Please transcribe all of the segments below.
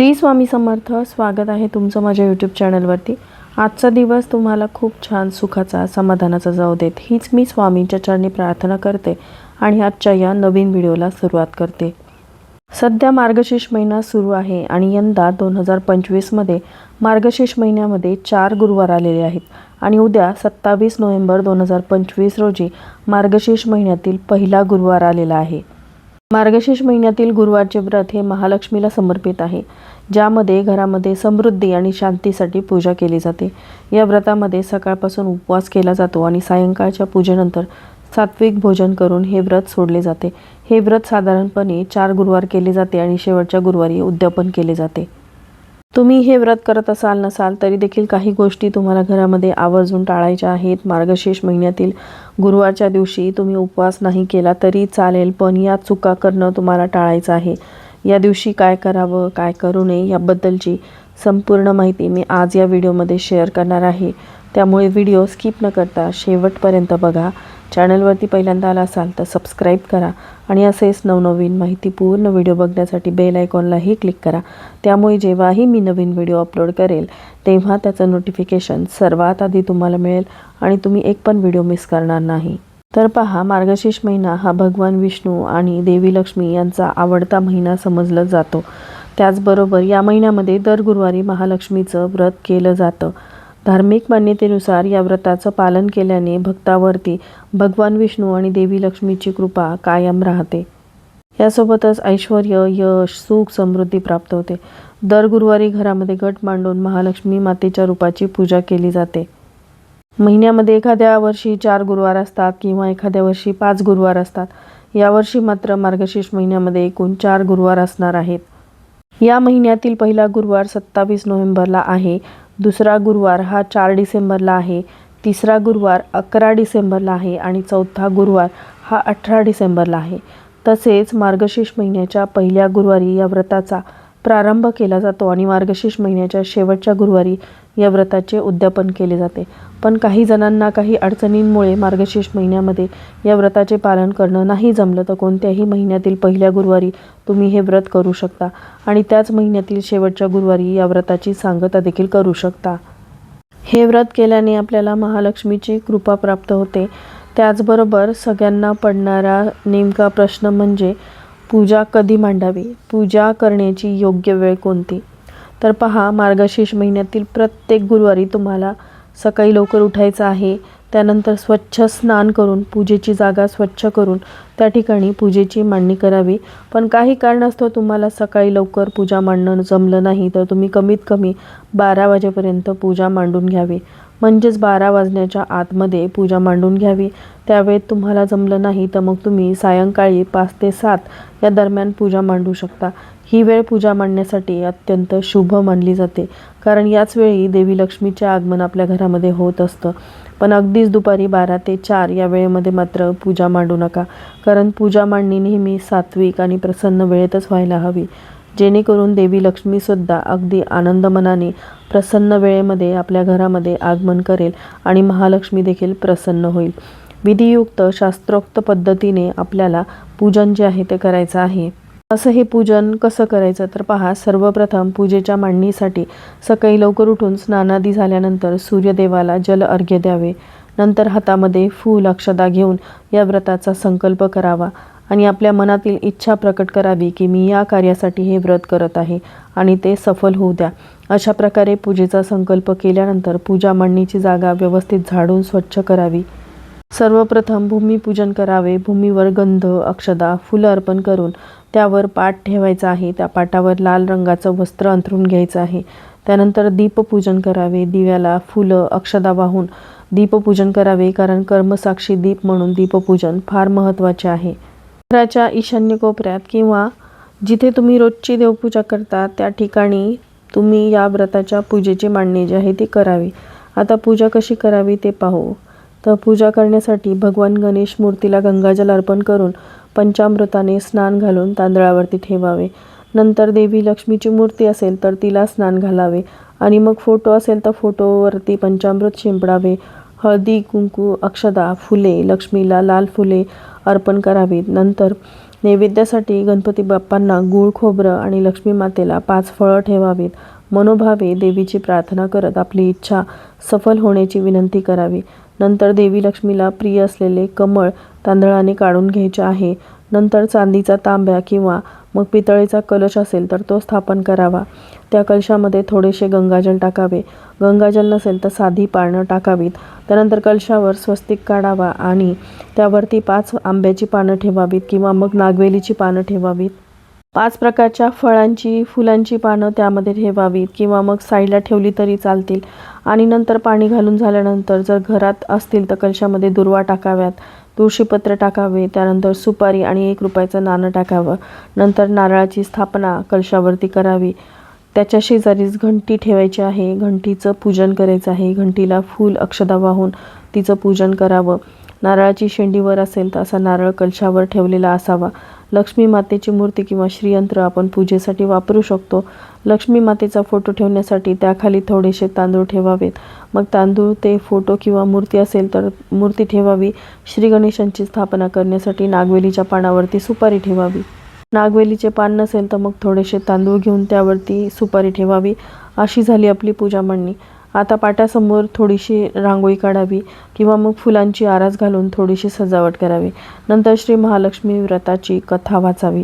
श्री स्वामी समर्थ स्वागत आहे तुमचं माझ्या यूट्यूब चॅनलवरती आजचा दिवस तुम्हाला खूप छान सुखाचा समाधानाचा जाऊ देत. हीच मी स्वामींच्या चरणी प्रार्थना करते आणि आजच्या या नवीन व्हिडिओला सुरुवात करते. सध्या मार्गशीर्ष महिना सुरू आहे आणि यंदा दोन हजार पंचवीसमध्ये मार्गशीर्ष महिन्यामध्ये चार गुरुवार आलेले आहेत आणि उद्या सत्तावीस नोव्हेंबर दोन हजार पंचवीस रोजी मार्गशीर्ष महिन्यातील पहिला गुरुवार आलेला आहे. मार्गशीर्ष महिन्यातील गुरुवारचे व्रत हे महालक्ष्मीला समर्पित आहे ज्यामध्ये घरामध्ये समृद्धी आणि शांतीसाठी पूजा केली जाते. या व्रतामध्ये सकाळपासून उपवास केला जातो आणि सायंकाळच्या पूजेनंतर सात्विक भोजन करून हे व्रत सोडले जाते. हे व्रत साधारणपणे चार गुरुवार केले जाते आणि शेवटच्या गुरुवारी उद्यापन केले जाते. तुम्ही हे व्रत करत असाल नसाल तरी देखील काही गोष्टी तुम्हाला घरामध्ये आवर्जून टाळायच्या आहेत. मार्गशीर्ष महिन्यातील गुरुवारच्या दिवशी तुम्ही उपवास नाही केला तरी चालेल पण या चुका करणं तुम्हाला टाळायचं आहे. या दिवशी काय करावं काय करू नये याबद्दलची संपूर्ण माहिती मी आज या व्हिडिओमध्ये शेअर करणार आहे. त्यामुळे व्हिडिओ स्किप न करता शेवटपर्यंत बघा. चॅनलवरती पहिल्यांदा आला असाल तर सबस्क्राईब करा आणि असेच नवनवीन माहितीपूर्ण व्हिडिओ बघण्यासाठी बेल आयकॉनलाही क्लिक करा. त्यामुळे जेव्हाही मी नवीन व्हिडिओ अपलोड करेल तेव्हा त्याचं नोटिफिकेशन सर्वात आधी तुम्हाला मिळेल आणि तुम्ही एक पण व्हिडिओ मिस करणार नाही. तर पहा मार्गशीर्ष महिना हा भगवान विष्णू आणि देवी लक्ष्मी यांचा आवडता महिना समजला जातो. त्याचबरोबर या महिन्यामध्ये दर गुरुवारी महालक्ष्मीचं व्रत केलं जातं. धार्मिक मान्यतेनुसार या व्रताचं पालन केल्याने भक्तावरती भगवान विष्णू आणि देवी लक्ष्मीची कृपा कायम राहते. यासोबतच ऐश्वर यश सुख समृद्धी प्राप्त होते. दर गुरुवारी घरामध्ये गट मांडून महालक्ष्मी मातेच्या रूपाची पूजा केली जाते. महिन्यामध्ये एखाद्या वर्षी चार गुरुवार असतात किंवा एखाद्या वर्षी पाच गुरुवार असतात. यावर्षी मात्र मार्गशीर्ष महिन्यामध्ये एकूण चार गुरुवार असणार आहेत. या महिन्यातील पहिला गुरुवार सत्तावीस नोव्हेंबरला आहे. दुसरा गुरुवार हा चार डिसेंबरला आहे. तिसरा गुरुवार अकरा डिसेंबरला आहे आणि चौथा गुरुवार हा अठरा डिसेंबरला आहे. तसेच मार्गशीर्ष महिन्याच्या पहिल्या गुरुवारी या व्रताचा प्रारंभ केला जातो आणि मार्गशीर्ष महिन्याच्या शेवटच्या गुरुवारी या व्रताचे उद्यापन केले जाते. पण काही जणांना काही अडचणींमुळे मार्गशीर्ष महिन्यामध्ये या व्रताचे पालन करणं नाही जमलं तर कोणत्याही महिन्यातील पहिल्या गुरुवारी तुम्ही हे व्रत करू शकता आणि त्याच महिन्यातील शेवटच्या गुरुवारी या व्रताची सांगता देखील करू शकता. हे व्रत केल्याने आपल्याला महालक्ष्मीची कृपा प्राप्त होते. त्याचबरोबर सगळ्यांना पडणारा नेमका प्रश्न म्हणजे पूजा कधी मांडावी? पूजा करण्याची योग्य वेळ कोणती? तर पहा मार्गशीर्ष महिन्यातील प्रत्येक गुरुवारी तुम्हाला सकाळी लवकर उठायचं आहे. त्यानंतर स्वच्छ स्नान करून पूजेची जागा स्वच्छ करून त्या ठिकाणी पूजेची मांडणी करावी. पण काही कारणास्तव तुम्हाला सकाळी लवकर पूजा मांडणं जमलं नाही तर तुम्ही कमीत कमी बारा वाजेपर्यंत पूजा मांडून घ्यावी. म्हणजेच बारा वाजण्याच्या आतमध्ये पूजा मांडून घ्यावी. त्यावेळेत तुम्हाला जमलं नाही तर मग तुम्ही सायंकाळी पाच ते सात या दरम्यान पूजा मांडू शकता. ही वेळ पूजा मांडण्यासाठी अत्यंत शुभ मानली जाते. कारण याच वेळी देवी लक्ष्मीचे आगमन आपल्या घरामध्ये होत असतं. पण अगदीच दुपारी बारा ते चार या वेळेमध्ये मात्र पूजा मांडू नका. कारण पूजा मांडणी नेहमी सात्विक आणि प्रसन्न वेळेतच व्हायला हवी. जेणेकरून देवी लक्ष्मीसुद्धा अगदी आनंद मनाने प्रसन्न वेळेमध्ये आपल्या घरामध्ये आगमन करेल आणि महालक्ष्मी देखील प्रसन्न होईल. विधियुक्त शास्त्रोक्त पद्धतीने आपल्याला पूजन जे आहे ते करायचं आहे. असं हे पूजन कसं करायचं? तर पहा सर्वप्रथम पूजेच्या मांडणीसाठी सकाळी लवकर उठून स्नानादी झाल्यानंतर सूर्यदेवाला जल अर्घ्य द्यावे. नंतर हातामध्ये फूल अक्षदा घेऊन या व्रताचा संकल्प करावा आणि आपल्या मनातील इच्छा प्रकट करावी की मी या कार्यासाठी हे व्रत करत आहे आणि ते सफल होऊ द्या. अशा प्रकारे पूजेचा संकल्प केल्यानंतर पूजा मांडणीची जागा व्यवस्थित झाडून स्वच्छ करावी. सर्वप्रथम भूमिपूजन करावे भूमीवर गंध अक्षदा फुलं अर्पण करून त्यावर पाट ठेवायचा आहे. त्या पाटावर लाल रंगाचं वस्त्र अंथरून घ्यायचं आहे. त्यानंतर दीपपूजन करावे. दिव्याला फुलं अक्षदा वाहून दीपपूजन करावे कारण कर्मसाक्षी दीप म्हणून दीपपूजन फार महत्त्वाचे आहे. घराच्या ईशान्य कोपऱ्यात किंवा जिथे तुम्ही रोजची देवपूजा करता त्या ठिकाणी तुम्ही या व्रताच्या पूजेची मांडणी जी आहे ती करावी. आता पूजा कशी करावी ते पाहू. तर पूजा करण्यासाठी भगवान गणेश मूर्तीला गंगाजल अर्पण करून पंचामृताने स्नान घालून तांदळावरती ठेवावे. नंतर देवी लक्ष्मीची मूर्ती असेल तर तिला स्नान घालावे. आणि मग फोटो असेल तर फोटोवरती पंचामृत शिंपडावे. हळदी कुंकू अक्षदा फुले लक्ष्मीला लाल फुले अर्पण करावीत. नंतर नैवेद्यासाठी गणपती बाप्पांना गूळ खोबरं आणि लक्ष्मी मातेला पाच फळं ठेवावीत. मनोभावे देवीची प्रार्थना करत आपली इच्छा सफल होण्याची विनंती करावी. नंतर देवी लक्ष्मीला प्रिय असलेले कमळ तांदळाने काढून घ्यायचे आहे. नंतर चांदीचा तांब्या किंवा मग पितळेचा कलश असेल तर तो स्थापन करावा. त्या कलशामध्ये थोडेसे गंगाजल टाकावे. गंगाजल नसेल तर साधी पानं टाकावीत. त्यानंतर कलशावर स्वस्तिक काढावा आणि त्यावरती पाच आंब्याची पानं ठेवावीत किंवा मग नागवेलीची पानं ठेवावीत. पाच प्रकारच्या फळांची फुलांची पानं त्यामध्ये ठेवावीत किंवा मग साईडला ठेवली तरी चालतील. आणि नंतर पाणी घालून झाल्यानंतर जर घरात असतील तर कलशामध्ये दुर्वा टाकाव्यात तुळशीपत्र टाकावे त्यानंतर सुपारी आणि एक रुपयाचं नाणं टाकावं. नंतर नारळाची स्थापना कलशावरती करावी. त्याच्या शेजारीच घंटी ठेवायची आहे. घंटीचं पूजन करायचं आहे. घंटीला फूल अक्षदा वाहून तिचं पूजन करावं. नारळाची शेंडीवर असेल तर असा नारळ कलशावर ठेवलेला असावा. लक्ष्मी मातेची मूर्ती किंवा श्रीयंत्र आपण पूजेसाठी वापरू शकतो. लक्ष्मी मातेचा फोटो ठेवण्यासाठी त्याखाली थोडेसे तांदूळ ठेवावेत. मग तांदूळ ते फोटो किंवा मूर्ती असेल तर मूर्ती ठेवावी. श्री गणेशांची स्थापना करण्यासाठी नागवेलीच्या पानावरती सुपारी ठेवावी. नागवेलीचे पान नसेल तर मग थोडेसे तांदूळ घेऊन त्यावरती सुपारी ठेवावी. अशी झाली आपली पूजा म्हणणी. आता पाटासमोर थोडीशी रांगोळी काढावी किंवा मग फुलांची आरास घालून थोडीशी सजावट करावी. नंतर श्री महालक्ष्मी व्रताची कथा वाचावी.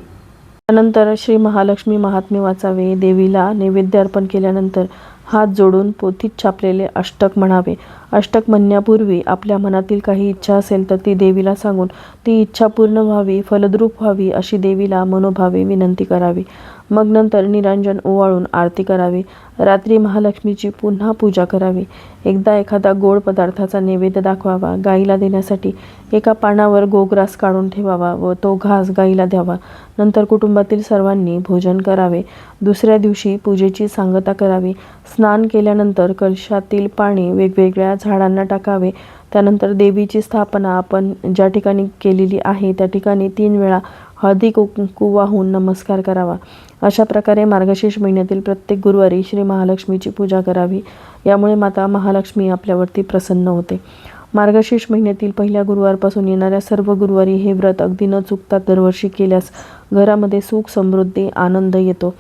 त्यानंतर श्री महालक्ष्मी महात्मे वाचावे. देवीला नैवेद्य अर्पण केल्यानंतर हात जोडून पोथीत छापलेले अष्टक म्हणावे. अष्टक म्हणण्यापूर्वी आपल्या मनातील काही इच्छा असेल तर ती देवीला सांगून ती इच्छा पूर्ण व्हावी फलद्रूप व्हावी अशी देवीला मनोभावे विनंती करावी. मग नंतर निरांजन ओवाळून आरती करावी. रात्री महालक्ष्मीची पुन्हा पूजा करावी. एकदा एखादा गोड पदार्थाचा नैवेद्य दाखवावा. गाईला देण्यासाठी एका पानावर गोग्रास काढून ठेवावा व तो घास गाईला द्यावा. नंतर कुटुंबातील सर्वांनी भोजन करावे. दुसऱ्या दिवशी पूजेची सांगता करावी. स्नान केल्यानंतर कलशातील पाणी वेगवेगळ्या झाडांना टाकावे. त्यानंतर देवीची स्थापना आपण ज्या ठिकाणी केलेली आहे त्या ठिकाणी तीन वेळा हळदी कुंकू वाहून नमस्कार करावा. अशा प्रकारे मार्गशीर्ष महिन्यातील प्रत्येक गुरुवारी श्री महालक्ष्मीची पूजा करावी. यामुळे माता महालक्ष्मी आपल्यावरती प्रसन्न होते. मार्गशीर्ष महिन्यातील पहिल्या गुरुवारपासून येणाऱ्या सर्व गुरुवारी हे व्रत अगदी न चुकता दरवर्षी केल्यास घरामध्ये सुख समृद्धी आनंद येतो.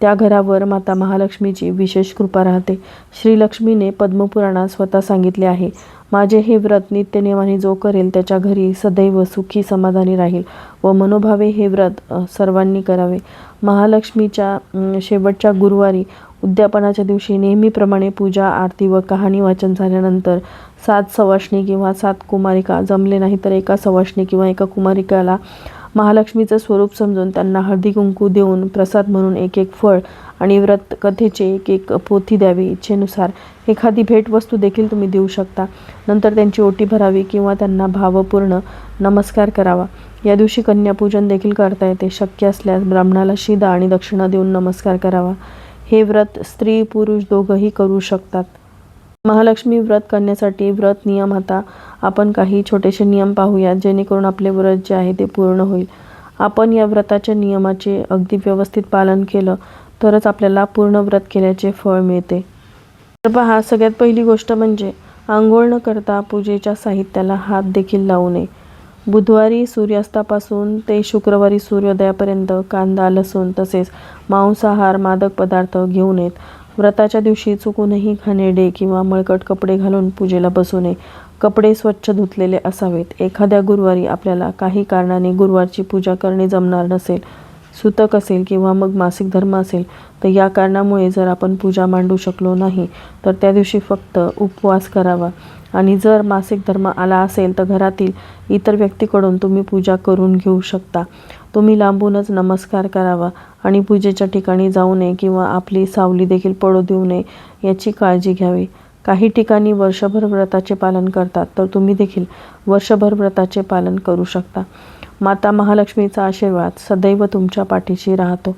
त्या घरावर माता महालक्ष्मीची विशेष कृपा राहते. श्रीलक्ष्मीने पद्मपुराणात स्वतः सांगितले आहे माझे हे व्रत नित्यनियमाने जो करेल त्याच्या घरी सदैव सुखी समाधानी राहील व मनोभावे हे व्रत सर्वांनी करावे. महालक्ष्मीच्या शेवटच्या गुरुवारी उद्यापनाच्या दिवशी नेहमीप्रमाणे पूजा आरती व कहाणी वाचन झाल्यानंतर सात सवाष्णी किंवा सात कुमारिका जमले नाही तर एका सवाष्णी किंवा एका कुमारिकाला महालक्ष्मीचं स्वरूप समजून त्यांना हळदी कुंकू देऊन प्रसाद म्हणून एक एक फळ आणि व्रत कथेचे एक एक पोथी द्यावी इच्छेनुसार. एखादी भेटवस्तू देखील तुम्ही देऊ शकता. नंतर त्यांची ओटी भरावी किंवा त्यांना भावपूर्ण नमस्कार करावा. या दिवशी कन्यापूजन देखील करता येते. शक्य असल्यास ब्राह्मणाला शिदा आणि दक्षिणा देऊन नमस्कार करावा. हे व्रत स्त्री पुरुष दोघंही करू शकतात. महालक्ष्मी व्रत करण्यासाठी व्रत नियम आता आपण काही छोटेसे नियम पाहूयात जेणेकरून आपले व्रत जे आहे ते पूर्ण होईल. आपण या व्रताच्या नियमाचे अगदी व्यवस्थित पालन केलं तरच आपल्याला पूर्ण व्रत केल्याचे फळ मिळते. तर पहा सगळ्यात पहिली गोष्ट म्हणजे आंघोळ न करता पूजेच्या साहित्याला हात देखील लावू नये. बुधवारी सूर्यास्तापासून ते शुक्रवारी सूर्योदयापर्यंत कांदा लसूण तसेच मांसाहार मादक पदार्थ घेऊ नयेत. व्रताच्या दिवशी चुकूनही घाणेरडे किंवा मळकट कपडे घालून पूजेला बसू नये. कपडे स्वच्छ धुतलेले असावेत. एखाद्या गुरुवारी आपल्याला काही कारणाने गुरुवारची पूजा करणे जमणार नसेल सुतक असेल किंवा मग मासिक धर्म असेल तर या कारणामुळे जर आपण पूजा मांडू शकलो नाही तर त्या दिवशी फक्त उपवास करावा. आणि जर मासिक धर्म आला असेल तर घरातील इतर व्यक्तीकडून तुम्ही पूजा करून घेऊ शकता. तुम्ही लांबूनच नमस्कार करावा आणि पूजेच्या ठिकाणी जाऊ नये किंवा आपली सावली देखील पडू देऊ नये याची काळजी घ्यावी. काही ठिकाणी वर्षभर व्रताचे पालन करतात तर तुम्ही देखील वर्षभर व्रताचे पालन करू शकता. माता महालक्ष्मीचा आशीर्वाद सदैव तुमच्या पाठीशी राहतो.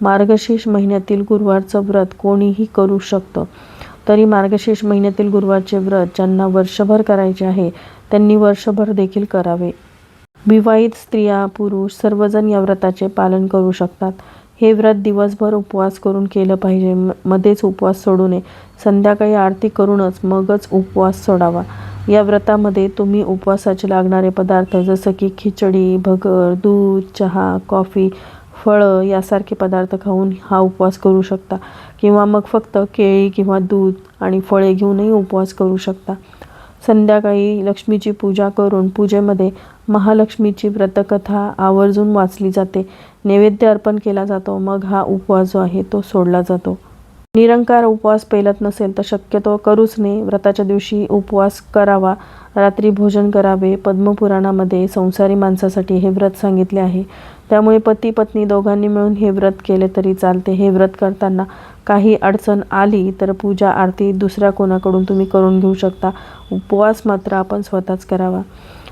मार्गशीर्ष महिन्यातील गुरुवारचं व्रत कोणीही करू शकतं. तरी मार्गशीर्ष महिन्यातील गुरुवारचे व्रत ज्यांना वर्षभर करायचे आहे त्यांनी वर्षभर देखील करावे. विवाहित स्त्रिया पुरुष सर्वजण या व्रताचे पालन करू शकतात. हे व्रत दिवसभर उपवास करून केलं पाहिजे. म- मध्येच उपवास सोडू नये. संध्याकाळी आरती करूनच मगच उपवास सोडावा. या व्रतामध्ये तुम्ही उपवासाचे लागणारे पदार्थ जसं की खिचडी भगर दूध चहा कॉफी फळं यासारखे पदार्थ खाऊन हा उपवास करू शकता. किंवा मग फक्त केळी किंवा दूध आणि फळे घेऊनही उपवास करू शकता. संध्याकाळी लक्ष्मीची पूजा करून पूजेमध्ये महालक्ष्मीची व्रतकथा आवर्जून वाचली जाते. नैवेद्य अर्पण केला जातो. मग हा उपवास जो आहे तो सोडला जातो. निरंकार उपवास पेलत नसेल तर शक्यतो करूच नये. व्रताच्या दिवशी उपवास करावा. रात्री भोजन करावे. पद्मपुराणामध्ये संसारी माणसासाठी हे व्रत सांगितले आहे. त्यामुळे पती पत्नी दोघांनी मिळून हे व्रत केले तरी चालते. हे व्रत करताना काही अडचण आली तर पूजा आरती दुसऱ्या कोणाकडून तुम्ही करून घेऊ शकता. उपवास मात्र आपण स्वतःच करावा.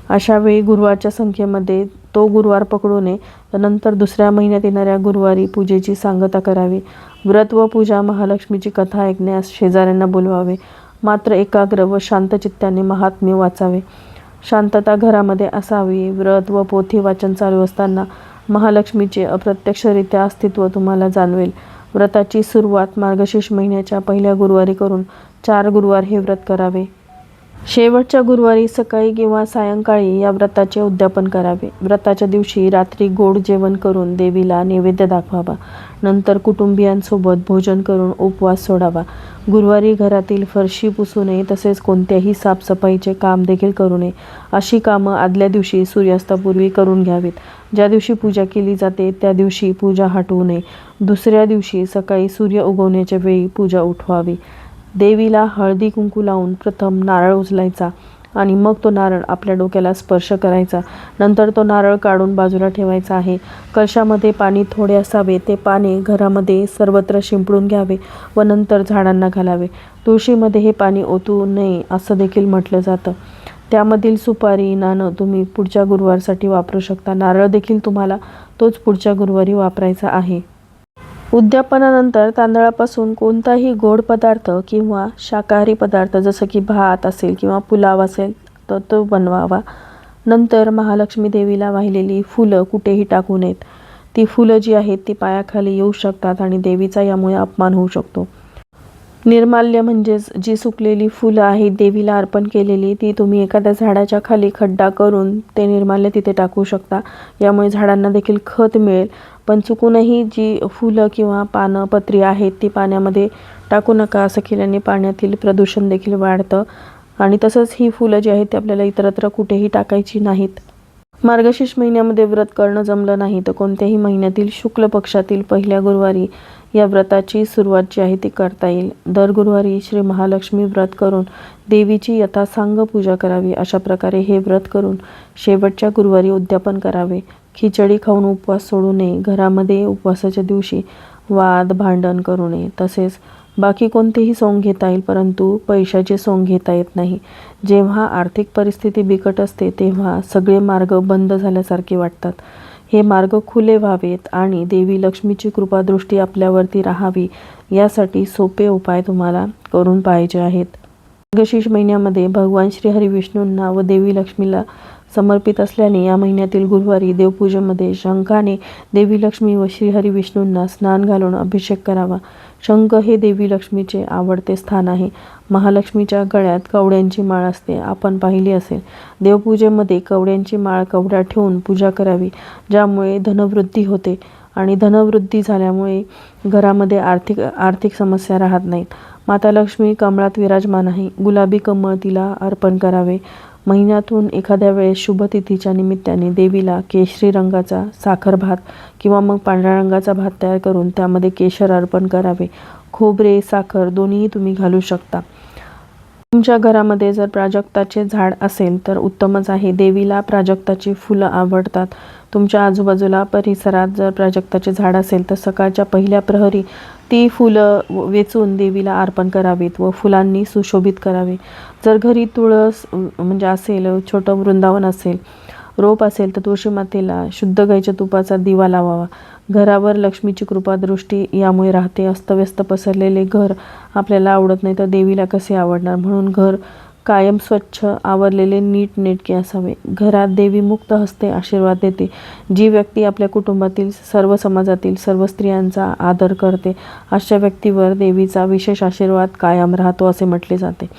अशावेळी गुरुवारच्या संख्येमध्ये तो गुरुवार पकडू नये तर नंतर दुसऱ्या महिन्यात येणाऱ्या गुरुवारी पूजेची सांगता करावी. व्रत व पूजा महालक्ष्मीची कथा ऐकण्यास शेजाऱ्यांना बोलवावे. मात्र एकाग्र व शांतचित्ताने महात्म्य वाचावे. शांतता घरामध्ये असावी. व्रत व पोथी वाचन चालू असताना महालक्ष्मीचे अप्रत्यक्षरित्या अस्तित्व तुम्हाला जाणवेल. व्रताची सुरुवात मार्गशीर्ष महिन्याच्या पहिल्या गुरुवारी करून चार गुरुवार हे व्रत करावे. शेवटच्या गुरुवारी सकाळी किंवा सायंकाळी या व्रताचे उद्यापन करावे. व्रताच्या दिवशी रात्री गोड जेवण करून देवीला नैवेद्य दाखवावा. नंतर कुटुंबियांसोबत भोजन करून उपवास सोडावा. गुरुवारी घरातील फरशी पुसू नये तसेच कोणत्याही साफसफाईचे काम देखील करू नये. अशी कामं आदल्या दिवशी सूर्यास्तापूर्वी करून घ्यावीत. ज्या दिवशी पूजा केली जाते त्या दिवशी पूजा हटवू नये. दुसऱ्या दिवशी सकाळी सूर्य उगवण्याच्या वेळी पूजा उठवावी. देवीला हळदी कुंकू लावून प्रथम नारळ उचलायचा आणि मग तो नारळ आपल्या डोक्याला स्पर्श करायचा. नंतर तो नारळ काढून बाजूला ठेवायचा आहे. कशामध्ये पाणी थोडे असावे ते पाणी घरामध्ये सर्वत्र शिंपडून घ्यावे व नंतर झाडांना घालावे. तुळशीमध्ये हे पाणी ओतू नये असं देखील म्हटलं जातं. त्यामधील सुपारी नाणं तुम्ही पुढच्या गुरुवारसाठी वापरू शकता. नारळ देखील तुम्हाला तोच पुढच्या गुरुवारी वापरायचा आहे. उद्यापनानंतर तांदळापासून कोणताही गोड पदार्थ किंवा शाकाहारी पदार्थ जसं की भात असेल किंवा पुलाव असेल तर तो बनवावा. नंतर महालक्ष्मी देवीला वाहिलेली फुलं कुठेही टाकू नयेत. ती फुलं जी आहेत ती पायाखाली येऊ शकतात आणि देवीचा यामुळे अपमान होऊ शकतो. निर्माल्य म्हणजेच जी सुकलेली फुलं आहेत देवीला अर्पण केलेली ती तुम्ही एखाद्या झाडाच्या खाली खड्डा करून ते निर्माल्य तिथे टाकू शकता. यामुळे झाडांना देखील खत मिळेल. पण चुकूनही जी फुलं किंवा पानं पत्री आहेत ती पाण्यामध्ये टाकू नका असं केल्याने पाण्यातील प्रदूषण देखील वाढतं. आणि तसंच ही फुलं जी आहेत ती आपल्याला इतरत्र कुठेही टाकायची नाहीत. मार्गशीर्ष महिन्यामध्ये व्रत करणं जमलं नाही तर कोणत्याही महिन्यातील शुक्ल पक्षातील पहिल्या गुरुवारी या व्रताची सुरुवात जी आहे ती करता येईल. दर गुरुवारी श्री महालक्ष्मी व्रत करून देवीची यथासांग पूजा करावी अशा प्रकारे हे व्रत करून शेवटच्या गुरुवारी उद्यापन करावे. खिचडी खाऊन उपवास सोडू नये. घरामध्ये उपवासाच्या दिवशी वाद भांडण करू नये. तसेच बाकी कोणतेही सोंग घेता येईल परंतु पैशाचे सोंग घेता येत नाही. जेव्हा आर्थिक परिस्थिती बिकट असते तेव्हा सगळे मार्ग बंद झाल्यासारखे वाटतात. हे मार्ग खुले व्हावेत आणि देवी लक्ष्मीची कृपादृष्टी आपल्यावरती राहावी यासाठी सोपे उपाय तुम्हाला करून पाहिजे आहेत. मार्गशीर्ष महिन्यामध्ये भगवान श्री हरी विष्णूंना व देवी लक्ष्मीला समर्पित असल्याने या महिन्यातील गुरुवारी देवपूजेमध्ये शंखाने देवी लक्ष्मी व श्रीहरी विष्णूंना स्नान घालून अभिषेक करावा. शंख हे देवी लक्ष्मीचे आवडते स्थान आहे. महालक्ष्मीच्या गळ्यात कवड्यांची माळ असते. आपण पाहिली असेल. देवपूजेमध्ये कवड्यांची माळ कवड्या ठेवून पूजा करावी ज्यामुळे धनवृद्धी होते आणि धनवृद्धी झाल्यामुळे घरामध्ये आर्थिक आर्थिक समस्या राहत नाहीत. माता लक्ष्मी कमळात विराजमान आहे. गुलाबी कमळ तिला अर्पण करावे. महिन्यातून एखाद्या वेळेस शुभतिथीच्या निमित्ताने देवीला केशरी रंगाचा साखर भात किंवा मग पांढऱ्या रंगाचा भात तयार करून त्यामध्ये केशर अर्पण करावे. खोबरे साखर दोन्हीही तुम्ही घालू शकता. तुमच्या घरामध्ये जर प्राजक्ताचे झाड असेल तर उत्तमच आहे. देवीला प्राजक्ताची फुलं आवडतात. तुमच्या आजूबाजूला परिसरात जर प्राजक्ताचे झाड असेल तर सकाळच्या पहिल्या प्रहरी ती फुलं वेचून देवीला अर्पण करावीत व फुलांनी सुशोभित करावे. जर घरी तुळस म्हणजे असेल छोटं वृंदावन असेल रोप असेल तर तुळशी मातेला शुद्ध गाईच्या तुपाचा दिवा लावावा. घरावर लक्ष्मीची कृपादृष्टी यामुळे राहते. अस्तव्यस्त पसरलेले घर आपल्याला आवडत नाही तर देवीला कसे आवडणार? म्हणून घर कायम स्वच्छ आवरलेले नीट नेटके असावे. घरात देवी मुक्त हस्ते आशीर्वाद देते. जी व्यक्ती आपल्या कुटुंबातील सर्व समाजातील सर्व स्त्रियांचा आदर करते अशा व्यक्तीवर देवीचा विशेष आशीर्वाद कायम राहतो असे म्हटले जाते.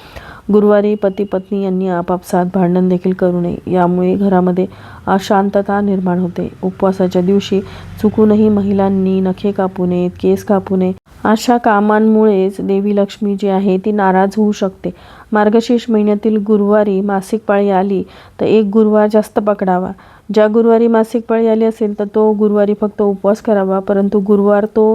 गुरुवारी पती पत्नी यांनी आपापसात भांडण देखील करू नये. यामुळे घरामध्ये अशांतता निर्माण होते. उपवासाच्या दिवशी चुकूनही महिलांनी नखे कापू नयेत केस कापू नये. अशा कामांमुळेच देवी लक्ष्मी जी आहे ती नाराज होऊ शकते. मार्गशीर्ष महिन्यातील गुरुवारी मासिक पाळी आली तर एक गुरुवार जास्त पकडावा. ज्या गुरुवारी मासिक पाळी आली असेल तर तो गुरुवारी फक्त उपवास करावा परंतु गुरुवार तो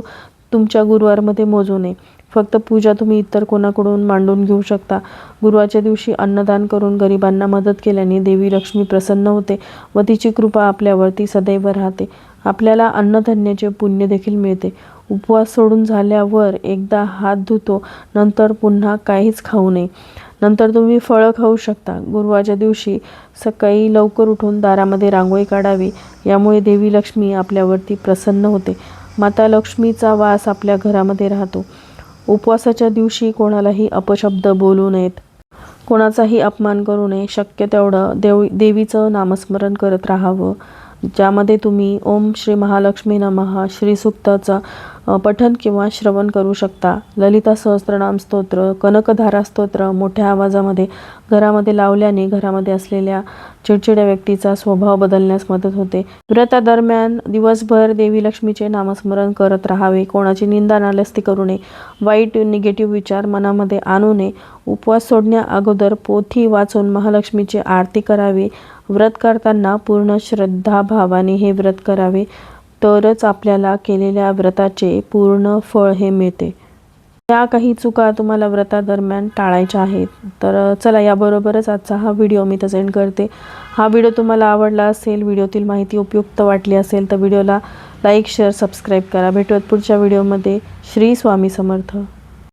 तुमच्या गुरुवारमध्ये मोजू नये. फक्त पूजा तुम्ही इतर कोणाकडून मांडून घेऊ शकता. गुरुवारच्या दिवशी अन्नदान करून गरिबांना मदत केल्याने देवी लक्ष्मी प्रसन्न होते व तिची कृपा आपल्यावरती सदैव राहते. आपल्याला अन्नधान्याचे पुण्य देखील मिळते. उपवास सोडून झाल्यावर एकदा हात धुतो नंतर पुन्हा काहीच खाऊ नये. नंतर तुम्ही फळं खाऊ शकता. गुरुवारच्या दिवशी सकाळी लवकर उठून दारामध्ये रांगोळी काढावी. यामुळे देवी लक्ष्मी आपल्यावरती प्रसन्न होते. माता लक्ष्मीचा वास आपल्या घरामध्ये राहतो. उपवासाच्या दिवशी कोणालाही अपशब्द बोलू नयेत. कोणाचाही अपमान करू नये. शक्य तेवढं देव देवीचं नामस्मरण करत राहावं. ज्यामध्ये तुम्ही ओम श्री महालक्ष्मी नमः श्री सुक्ताचा पठन किंवा श्रवण करू शकता. ललिता सहस्त्रनाम स्तोत्र कनकधारा स्तोत्र मोठ्या आवाजामध्ये घरामध्ये लावल्याने घरामध्ये असलेल्या चिडचिड्या व्यक्तीचा स्वभाव बदलण्यास मदत होते. व्रतादरम्यान दिवसभर देवी लक्ष्मीचे नामस्मरण करत राहावे कोणाची निंदा नालस्ती करू नये वाईट निगेटिव्ह विचार मनामध्ये आणू नये उपवास सोडण्या अगोदर पोथी वाचून महालक्ष्मीची आरती करावी व्रत करताना पूर्ण श्रद्धाभावाने हे व्रत करावे तरच आपल्याला केलेल्या व्रताचे पूर्ण फळ हे मिळते. या काही चुका तुम्हाला व्रतादरम्यान टाळायच्या आहेत तर चला याबरोबरच आजचा हा व्हिडिओ मी तर सेंड करते. हा व्हिडिओ तुम्हाला आवडला असेल व्हिडिओतील माहिती उपयुक्त वाटली असेल तर व्हिडिओला लाईक शेअर सबस्क्राईब करा. भेटूयात पुढच्या व्हिडिओमध्ये. श्री स्वामी समर्थ.